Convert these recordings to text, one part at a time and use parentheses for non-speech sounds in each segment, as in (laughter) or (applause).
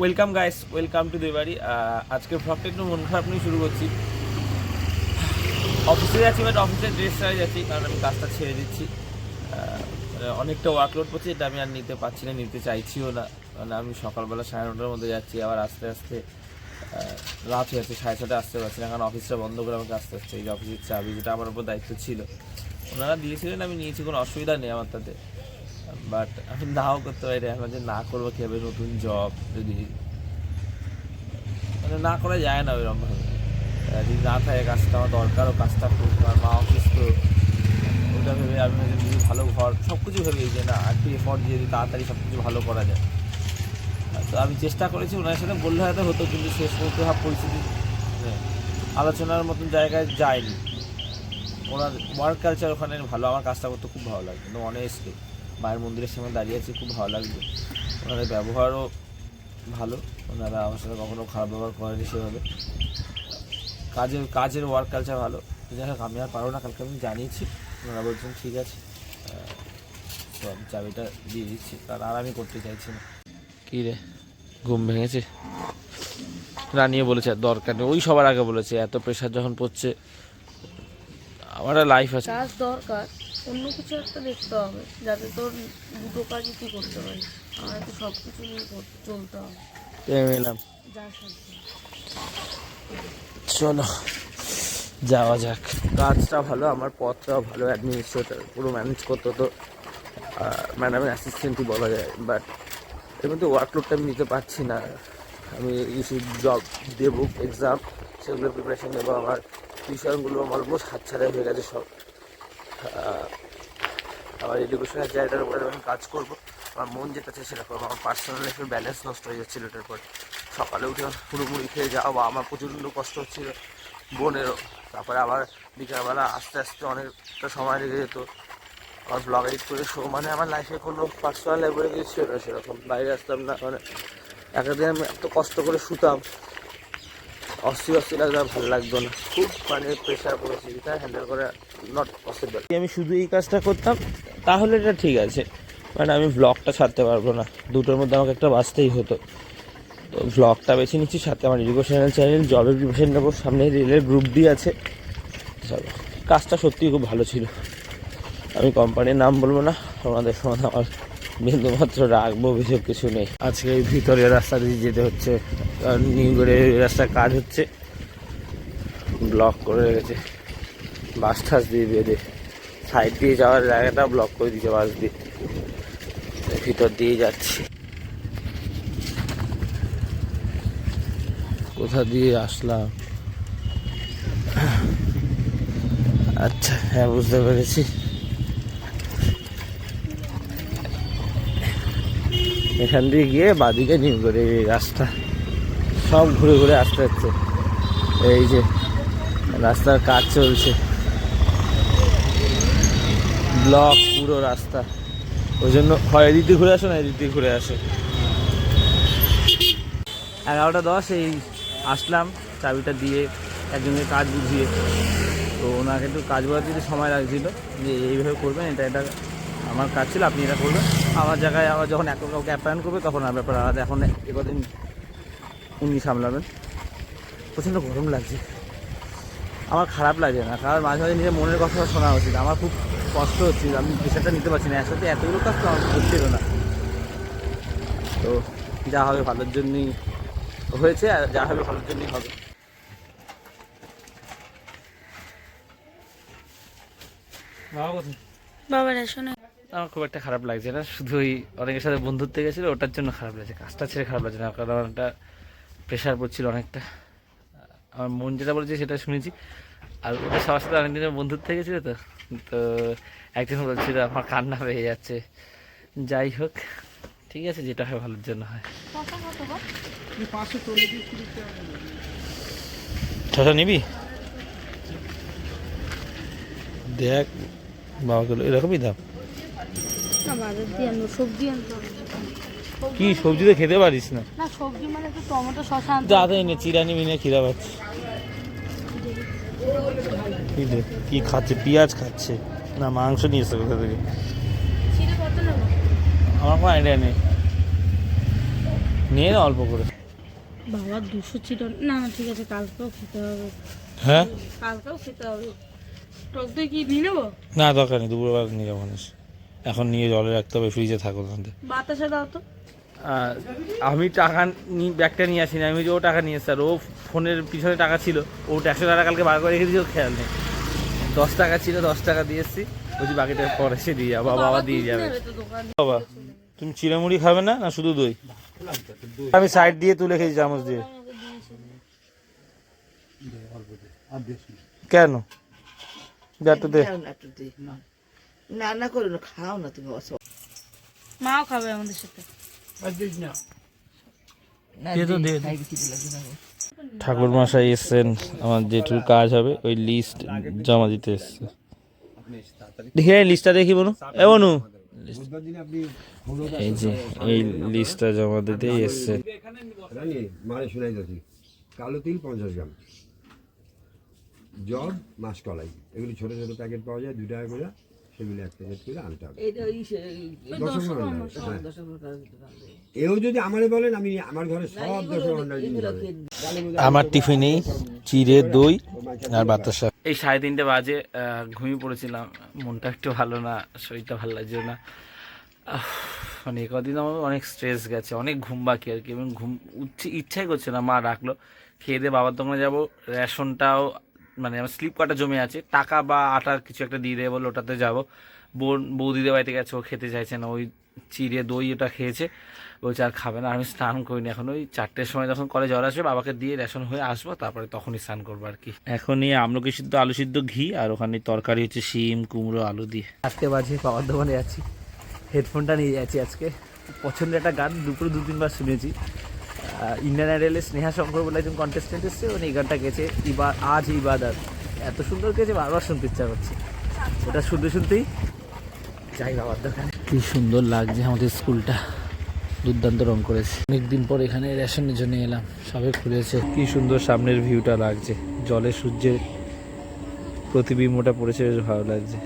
Welcome guys welcome to Debari আজকের ভ্লগটা একটু মন খারাপ নিয়ে শুরু করছি। অফিসে যাচ্ছি বাট অফিসের ড্রেস ছাড়াই যাচ্ছি, কারণ আমি কাজটা ছেড়ে দিচ্ছি। মানে অনেকটা ওয়ার্কলোড করছি এটা আমি আর নিতে পারছি না, নিতে চাইছিও না। মানে আমি সকালবেলা সাড়ে নটার মধ্যে যাচ্ছি, আবার আস্তে আস্তে রাত হয়ে যাচ্ছে, সাড়ে ছটা আসতে পারছি না, কারণ অফিসটা বন্ধ করে আমাকে আসতে আসছে এই যে অফিসের চাবি, যেটা আমার উপর দায়িত্ব ছিল, ওনারা দিয়েছিলেন, আমি নিয়েছি, কোনো অসুবিধা নেই আমার তাতে। বাট আমি নাও করতে পারি এখন যে না করব কীভাবে? নতুন জব যদি মানে না করা যায় না ওইরকম যদি না থাকে কাজটা, আমার দরকার ও কাজটা খুব, আমার মা অসুস্থ, ওটা ভেবে আমি যদি ভালো ঘর সব কিছু ভেবে যে না একটু এফর্ট দিয়ে দিই তাড়াতাড়ি সব কিছু ভালো করা যায়। তো আমি চেষ্টা করেছি, ওনার সাথে বললে হয়তো হতো, কিন্তু শেষ মুহূর্তে ভাব পরিস্থিতি মানে আলোচনার মতন জায়গায় যায়নি। ওনার ওয়ার্ক কালচার ওখানে ভালো, আমার কাজটা করতে খুব ভালো লাগে, কিন্তু অনেস্টলি মায়ের মন্দিরের সামনে দাঁড়িয়ে আছি খুব ভালো লাগবে ওনাদের ব্যবহারও ভালো। ওনারা আমার সাথে কখনো খারাপ ব্যবহার করেনি সেভাবে। কাজের কাজের ওয়ার্ক কালচার ভালো। যাই হোক আমি আর পারব না কালকে আমি জানিয়েছি। ওনারা বলছেন ঠিক আছে। তো আমি চাবিটা দিয়ে দিচ্ছি। কারণ আর আমি করতে চাইছি না। কী রে? ঘুম ভেঙেছে? রানিয়ে বলেছে আর দরকার নেই। ওই সবার আগে বলেছে এত প্রেশার যখন পড়ছে আমার লাইফ আছে। কাজ দরকার। অন্য কিছু একটা দেখতে হবে যাতে তোর দুটো কাজই তুই করতে পারিস। আমার তো সব কিছু নিয়ে চলতে হবে। এলাম। চলো যাওয়া যাক। কাজটা ভালো আমার পথটাও ভালো অ্যাডমিনিস্ট্রেটর পুরো ম্যানেজ করতে তো ম্যাডামের অ্যাসিস্ট্যান্টই বলা যায়। বাট এর মধ্যে ওয়ার্কলোডটা আমি নিতে পারছি না। আমি কিছু জব দেবো এক্সাম সেগুলোর প্রিপারেশন নেব আমার টিউশনগুলো অলমোস্ট হাতছাড়া হয়ে গেছে সব। আমার এডুকেশনের জায়গাটার উপরে আমি কাজ করব, আমার মন যেটা চাই সেটা করব। আমার পার্সোনাল লাইফের ব্যালেন্স নষ্ট হয়ে যাচ্ছিল এটার পর। সকালে উঠে পুরো মুড়ি খেয়ে যাওয়া বা আমার প্রচণ্ড কষ্ট হচ্ছিল, বোনেরও। তারপরে আবার বিকালবেলা আস্তে আস্তে অনেকটা সময় লেগে যেত। আমার ব্লগ এডিট করে শো মানে আমার লাইফে কোনো পার্সোনাল কিছু ছিল না সেরকম। বাইরে আসতাম না মানে একাদিন আমি এত কষ্ট করে শুতাম। অস্থির অস্থির আর ভালো লাগতো না। খুব মানে প্রেশার এটা হ্যান্ডেল করা নট পসিবল আমি শুধু এই কাজটা করতাম, তাহলে এটা ঠিক আছে। মানে আমি ব্লগটা ছাড়তে পারব না। দুটোর মধ্যে আমাকে একটা বাঁচতেই হতো। তো ব্লগটা বেছে নিচ্ছি, সাথে আমার এডুকেশনাল চ্যানেল জবের প্রিপারেশন নেব। সামনে রেলের গ্রুপ ডি আছে। কাজটা সত্যিই খুব ভালো ছিল। আমি কোম্পানির নাম বলব না ওনাদের সঙ্গে আমার বিন্দুমাত্র রাখব অভিযোগ কিছু নেই। আজকে এই ভিতরের রাস্তা দিয়ে যেতে হচ্ছে। কারণ নিউ করে এই রাস্তায় কাজ হচ্ছে। ব্লক করে রেখেছে। বাস টাস দিয়ে বেঁধে সাইড দিয়ে যাওয়ার জায়গাটা ব্লক করে দিয়েছে বাস দিয়ে। ভিতর দিয়ে যাচ্ছি। কোথা দিয়ে আসলাম? আচ্ছা হ্যাঁ বুঝতে পেরেছি। এখান দিয়ে গিয়ে বাদিকে নিউ করে এই রাস্তা। সব ঘুরে ঘুরে আসতে হচ্ছে। এই যে রাস্তার কাজ চলছে। ব্লক পুরো রাস্তা। ওই জন্য হয় এদিক ঘুরে আসো না এদিক দিয়ে ঘুরে আসো। এগারোটা দশ, এই আসলাম। চাবিটা দিয়ে একজনকে কাজ বুঝিয়ে। তো ওনাকে একটু কাজ বোঝাতে একটু সময় লাগছিল। যে এইভাবে করবেন, এটা এটা আমার কাজ ছিল আপনি এটা করবেন। আমার জায়গায় আবার যখন এক কাউকে অ্যাপয়েন্ট করবে তখন আর ব্যাপার আলাদা। এখন একদিন উনি সামলাবেন। প্রচণ্ড গরম লাগছে। আমার খারাপ লাগে না কারণ মাঝে মাঝে নিজের মনের কথা শোনা উচিত। আমার খুব কষ্ট হচ্ছিল আমি প্রেশারটা নিতে পারছি না। একসাথে এতগুলো কাজ তো আমার হচ্ছিল না। তো যা হবে ভালোর জন্যই হয়েছে আর যা হবে ভালোর জন্যই হবে। বাবা রেশনে আমার খুব একটা খারাপ লাগছে না। শুধু ওই অনেকের সাথে বন্ধুত্বে গেছিল, ওটার জন্য খারাপ লাগছে। কাজটা ছেড়ে খারাপ লাগছে না, কারণ একটা প্রেশার পড়ছিল অনেকটা। আমার মন যেটা বলেছে সেটা শুনেছি। আর ওটা সবার সাথে অনেক দিনের বন্ধুত্ব গেছিল তো। তো একজন বলছিল, আমার কান্না হয়ে যাচ্ছে। যাই হোক, ঠিক আছে, যেটা হয় ভালোর জন্য হয়। ছশো নিবি? দেখ বাবাগুলো এরকমই দাম। না বাজার দিয়ে আনব সবজি আনতে কি সবজি তো খেতে পারিস না? না সবজি মানে একটু টমেটো শসা আনতে যা তাই নে চিরানি মিনে খিদা পাচ্ছে। কি খাচ্ছে? পেঁয়াজ খাচ্ছে। না মাংস নিয়ে এসছে কোথা থেকে? আমার কোনো আইডিয়া নেই। নিয়ে না অল্প করে। বাবা দুশো ছিল না না ঠিক আছে কালকেও খেতে হবে। হ্যাঁ? কালকেও খেতে হবে। টক দই কি নিয়ে নেব? না দরকার নেই দুপুরবেলা নিয়ে যাব মানুষ। এখন নিয়ে জলে রাখতে হবে ফ্রিজে থাকো থেকে। বাতাসা দাও তো আমি টাকা নিয়ে ব্যাগটা নিয়ে আসিনি আমি যে ও টাকা নিয়ে এসছে আর ও ফোনের পিছনে টাকা ছিল ও একশো টাকা কালকে বার করে রেখে দিয়েছে ওর খেয়াল নেই দশ টাকা ছিল দশ টাকা দিয়ে এসছি বলছি বাকিটা পরে সে দিয়ে যাব বাবা দিয়ে যাবে বাবা তুমি চিড়েমুড়ি খাবে না না শুধু দই আমি সাইড দিয়ে তুলে খেয়েছি চামচ দিয়ে কেন দে না না করো না খাও না তুমি অস মাও খাবে আমাদের সাথে। ঠাকুর মশাই এসছেন আমার যেটুকু কাজ হবে ওই লিস্ট জমা দিতে এসছে। দেখি লিস্টটা দেখি বনু এ বনু এই যে এই লিস্টটা জমা দিতেই এসছে। মানে শোনাই কালো তিল পঞ্চাশ গ্রাম জব মাসকলাই এগুলি ছোট ছোট প্যাকেট পাওয়া যায় দু টাকা করে। সেগুলি এক প্যাকেট করে আনতে হবে। হ্যাঁ। এও যদি আমারে বলেন আমি আমার ঘরে সব দশম ভান্ডার জিনিস আমার টিফিনেই চিড়ে দই আর বাতাসা। এই সাড়ে তিনটে বাজে ঘুমিয়ে পড়েছিলাম। মনটা একটু ভালো না শরীরটা ভালো লাগছে না। আহ, মানে কদিন আমার অনেক স্ট্রেস গেছে অনেক ঘুম বাকি আর কি। এবং ঘুম উঠছে ইচ্ছাই করছে না মা ডাকলো খেয়ে দিয়ে বাবার দোকানে যাব রেশনটাও মানে আমার স্লিপ কাটা জমে আছে টাকা বা আটার কিছু একটা দিয়ে দেবে বলে ওটাতে যাব। বোন বৌদিদের বাড়িতে গেছে ও খেতে চাইছে না ওই চিড়ে দই ওটা খেয়েছে বলছে আর খাবে না আমি স্নান করিনি। এখন ওই চারটের সময় যখন কলেজ জ্বর আসবে বাবাকে দিয়ে রেশন হয়ে আসব তারপরে তখনই স্নান করব আর কি। এখনই আমলকি সিদ্ধ আলু সিদ্ধ ঘি আর ওখানে তরকারি হচ্ছে শিম কুমড়ো আলু দিয়ে। আজকে বাজে বাবার দোকানে যাচ্ছি। হেডফোনটা নিয়ে যাচ্ছি আজকে। পছন্দের একটা গান দুপুরে দু তিনবার শুনেছি। ইন্ডিয়ান আইডলে স্নেহা শঙ্কর বলে একজন কন্টেস্টেন্ট এসছে উনি এই গানটা গেছে ইবা আজ ইবাদাত এত সুন্দর গেছে বারবার শুনতে ইচ্ছা করছে। ওটা শুনতে শুনতেই যাই বাবার দোকানে। কি সুন্দর লাগছে আমাদের স্কুলটা দুর্দান্ত রং করেছে। অনেকদিন পর এখানে রেশনের জন্য এলাম সবে খুলেছে। কি সুন্দর সামনের ভিউটা লাগছে জলে সূর্যের প্রতিবিম্বটা পড়েছে বেশ ভালো লাগছে।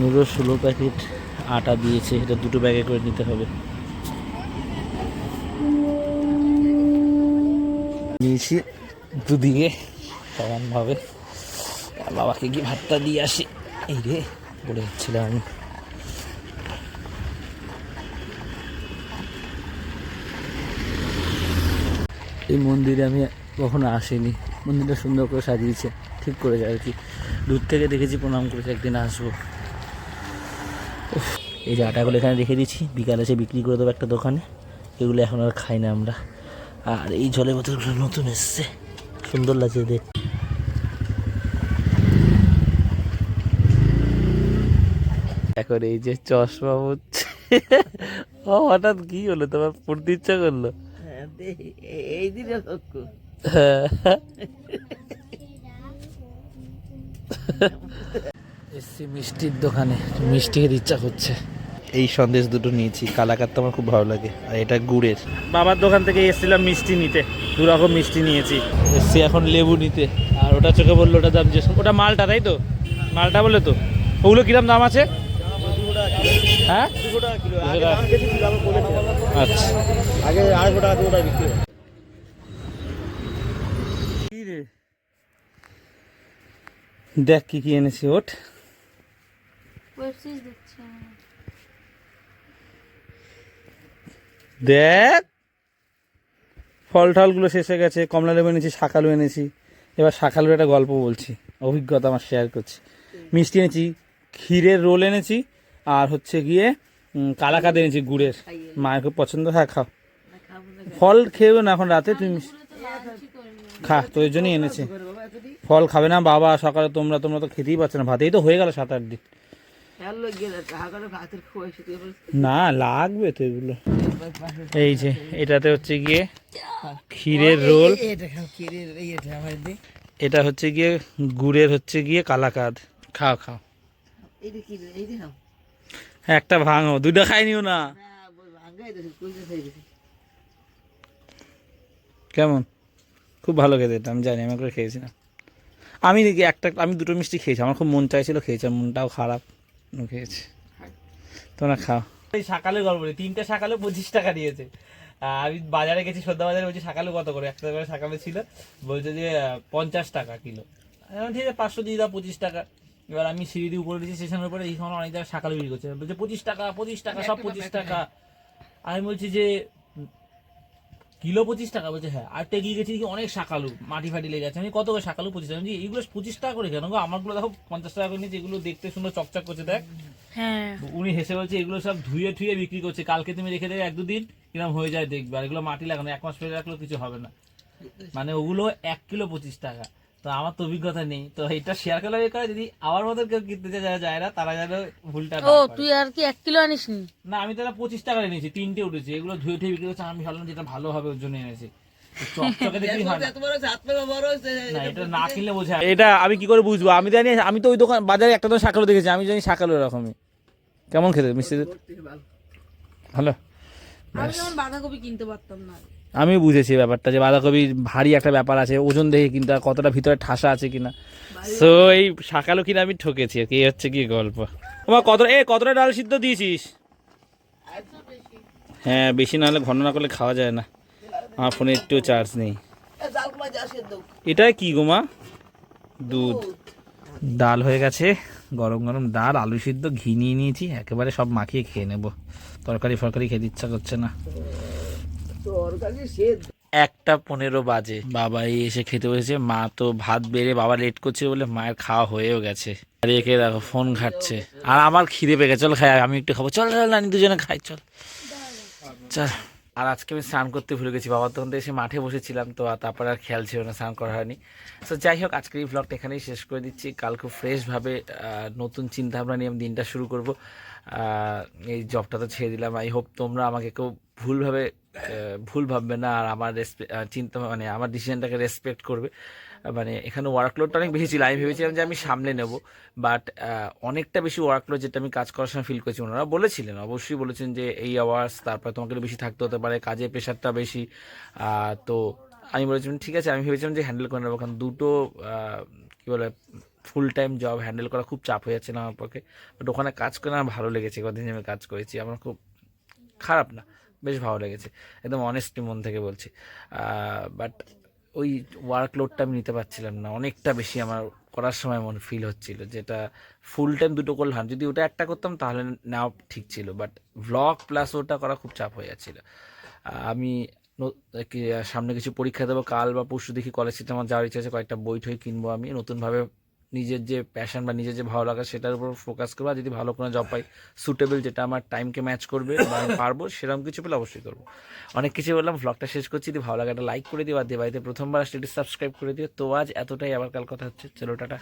নুরো ষোলো প্যাকেট আটা দিয়েছে, এটা দুটো ব্যাগে করে নিতে হবে। নিয়েছি দুদিকে, সমানভাবে। বাবাকে কি ভাতটা দিয়ে আসি। এই রে, বলে যাচ্ছিলাম। আমি এই মন্দিরে আমি কখনো আসিনি। মন্দিরটা সুন্দর করে সাজিয়েছে, ঠিক করেছে আর কি। দূর থেকে দেখেছি, প্রণাম করেছে, একদিন আসব। এই যে আটাগুলো এখানে রেখে দিচ্ছি বিকালে এসে বিক্রি করে দেবো একটা দোকানে। এগুলো এখন আর খাই না আমরা। আর এই জলের বোতলগুলো নতুন এসছে। সুন্দর লাগছে দেখ এখন এই যে চশমা হচ্ছে ও হঠাৎ কি হলো? তোমার পড়তে ইচ্ছা করল? হ্যাঁ, এই দিনে লক্ষ্য (laughs) এসছি মিষ্টির দোকানে মিষ্টি খেতে ইচ্ছা করছে এই সন্দেশ দুটো নিয়েছি কালাকার তো আমার খুব ভালো লাগে আর এটা গুড়ের। বাবার দোকান থেকে এসেছিলাম মিষ্টি নিতে দু রকম মিষ্টি নিয়েছি। এসছি এখন লেবু নিতে আর ওটা চোখে বলল ওটা দাম যে ওটা মালটা তাই তো? মালটা বলে তো। ওগুলো কিরম দাম আছে? হ্যাঁ? আচ্ছা। আগে আড়াইশো টাকা দুটো বিক্রি কি রে দেখ কি কি এনেছি ওট। ওয়েব সিরিজ দেখছি দেখ ফল টলগুলো শেষ হয়ে গেছে কমলা লেবু এনেছি শাকালু এনেছি। এবার শাকালুর একটা গল্প বলছি অভিজ্ঞতা আমার শেয়ার করছি। মিষ্টি এনেছি ক্ষীরের রোল এনেছি আর হচ্ছে গিয়ে কালাকাদ এনেছি গুড়ের। মায়ের খুব পছন্দ হ্যাঁ খাও। ফল খেয়েও না এখন রাতে তুমি মিষ্টি- খা তো ওই জন্যই এনেছি। ফল খাবে না বাবা সকালে তোমরা তোমরা তো খেতেই পারছ না ভাতেই তো হয়ে গেল সাত আট দিন। না লাগবে তো এগুলো। এই যে এটাতে হচ্ছে গিয়ে ক্ষীরের রোল। এটা হচ্ছে গিয়ে গুড়ের হচ্ছে গিয়ে কালাকাদ। খাও খাও। একটা ভাঙো দুইটা খাই নিও না। কেমন? খুব ভালো খেতে এটা আমি জানি আমি করে খেয়েছিলাম। আমি দেখি একটা আমি দুটো মিষ্টি খেয়েছি আমার খুব মন চাইছিল খেয়েছি মনটাও খারাপ। খেয়েছি। তোমরা খাও। এই সকালে গল্প বলি। তিনটে সকালে পঁচিশ টাকা দিয়েছে। আমি বাজারে গেছি সদ্যা বাজারে বলছি সকালে কত করে? একটা করে সকালে ছিল। বলছে যে পঞ্চাশ টাকা কিলো। ঠিক আছে পাঁচশো দিয়ে দাও পঁচিশ টাকা। এবার আমি সিঁড়ি দিয়ে উপরে দিয়েছি স্টেশনের উপরে এইখানে অনেক জায়গায় সকালে বিক্রি করছে। বলছে পঁচিশ টাকা পঁচিশ টাকা সব পঁচিশ টাকা। আমি বলছি যে কিলো পঁচিশ টাকা বলছে হ্যাঁ। আর টেগিয়ে গেছি দেখি অনেক শাকালু মাটি ফাটি লেগে আছে। আমি কত করে শাকালু পঁচিশ টাকা? এইগুলো পঁচিশ টাকা করে কেন গো? আমারগুলো দেখো পঞ্চাশ টাকা করে নিয়েছে এগুলো দেখতে সুন্দর চকচক করছে দেখ। হ্যাঁ। উনি হেসে বলছে এগুলো সব ধুয়ে ধুয়ে বিক্রি করছে। কালকে তুমি রেখে দেবে এক দুদিন কিরম হয়ে যায় দেখবে। আর এগুলো মাটি লাগানো এক মাস ফেলে রাখলেও কিছু হবে না। মানে ওগুলো এক কিলো পঁচিশ টাকা। তো আমার তো অভিজ্ঞতা নেই। তো এটা শেয়ার করলে করে যদি আমার মতো কেউ কিনতে যায় যারা যায় না তারা যেন ভুলটা ও তুই আর কি এক কিলো আনিসনি? না আমি তারা পঁচিশ টাকা এনেছি তিনটে উঠেছে। এগুলো ধুয়ে ধুয়ে বিক্রি করছে আমি ভাবলাম যেটা ভালো হবে ওর জন্য এনেছি। এটা না কিনলে বোঝা এটা আমি কি করে বুঝব? আমি জানি আমি তো ওই দোকান বাজারে একটা তো শাকালো দেখেছি আমি জানি শাকালো এরকমই। কেমন খেতে মিষ্টি? ভালো। আমি যেমন বাঁধাকপি কিনতে পারতাম না। আমি বুঝেছি ব্যাপারটা যে বাঁধাকপি ভারী একটা ব্যাপার আছে, ওজন দেখে কিন্তু কতটা ভিতরে ঠাসা আছে কিনা। সো এই শাকালো কিনা আমি ঠকেছি কি হচ্ছে কি গল্প। তোমার কত এ, কতটা ডাল সিদ্ধ দিয়েছিস? হ্যাঁ বেশি না হলে ঘন না করলে খাওয়া যায় না। আমার ফোনে একটু চার্জ নেই। এটা কি গোমা দুধ। ডাল হয়ে গেছে, গরম গরম ডাল, আলু সিদ্ধ, ঘি নিয়ে নিয়েছি, একেবারে সব মাখিয়ে খেয়ে নেব। তরকারি ফরকারি খেতে ইচ্ছা করছে না। একটা পনেরো বাজে। বাবা এই এসে খেতে বসেছে, মা তো ভাত বেড়ে বাবা লেট করছে বলে মায়ের খাওয়া হয়েও গেছে। আর একে দেখো ফোন ঘাটছে। আর আমার খিদে গেছে, চল খাই, আমি একটু খাব। চল চল, নানি দুজনে খাই, চল। চল। আর আজকে আমি স্নান করতে ভুলে গেছি, বাবা তখন এসে মাঠে বসেছিলাম তো তারপর আর খেয়াল ছিল না, স্নান করা হয়নি। তো যাই হোক, আজকের এই ব্লগটা এখানেই শেষ করে দিচ্ছি। কাল খুব ফ্রেশভাবে নতুন চিন্তা ভাবনা নিয়ে আমি দিনটা শুরু করব। এই জবটা তো ছেড়ে দিলাম। আই হোপ তোমরা আমাকে কেউ ভুলভাবে ভুল ভাববে না। আর আমার চিন্তা মানে আমার ডিসিশনটাকে রেসপেক্ট করবে। মানে এখানে ওয়ার্কলোডটা অনেক বেশি ছিল। আমি ভেবেছিলাম যে আমি সামলে নেব। বাট অনেকটা বেশি ওয়ার্কলোড যেটা আমি কাজ করার সময় ফিল করেছি। ওনারা বলেছিলেন, অবশ্যই বলেছেন যে এই আওয়ার্স তারপর তোমাকে বেশি থাকতে হতে পারে, কাজের প্রেশারটা বেশি। তো আমি বলেছিলাম, ঠিক আছে। আমি ভেবেছিলাম যে হ্যান্ডেল করে নেব। কারণ দুটো কী বলে ফুল টাইম জব হ্যান্ডেল করা খুব চাপ হয়ে যাচ্ছে না আমার পক্ষে। বাট ওখানে কাজ করে আমার ভালো লেগেছে, কদিন আমি কাজ করেছি, আমার খুব খারাপ না, বেশ ভালো লেগেছে, একদম অনেস্টলি মন থেকে বলছি। বাট ওই ওয়ার্কলোডটা আমি নিতে পারছিলাম না, অনেকটা বেশি আমার করার সময় মনে ফিল হচ্ছিল, যেটা ফুল টাইম দুটো করলাম, যদি ওটা একটা করতাম তাহলে নেওয়া ঠিক ছিল বাট ব্লগ প্লাস ওটা করা খুব চাপ হয়ে যাচ্ছিল। আমি সামনে কিছু পরীক্ষা দেবো, কাল বা পরশু দেখি কলেজ আমার যাওয়ার ইচ্ছা আছে, কয়েকটা বই টই কিনবো আমি, নতুনভাবে নিজের যে প্যাশন বা নিজের যে ভালো লাগা সেটার উপর ফোকাস করব। আর যদি ভালো কোনো জব পাই সুটেবল যেটা আমার টাইমকে ম্যাচ করবে বা আমি পারব, সেরকম কিছু পেলে অবশ্যই করব। অনেক কিছু বললাম ভ্লগটা শেষ করছি। যদি ভালো লাগে একটা লাইক করে দিও আর দিয়ে বাড়িতে প্রথমবার আসলে সাবস্ক্রাইব করে দিও। তো আজ এতটাই, আবার কাল কথা হচ্ছে। চলো, টাটা।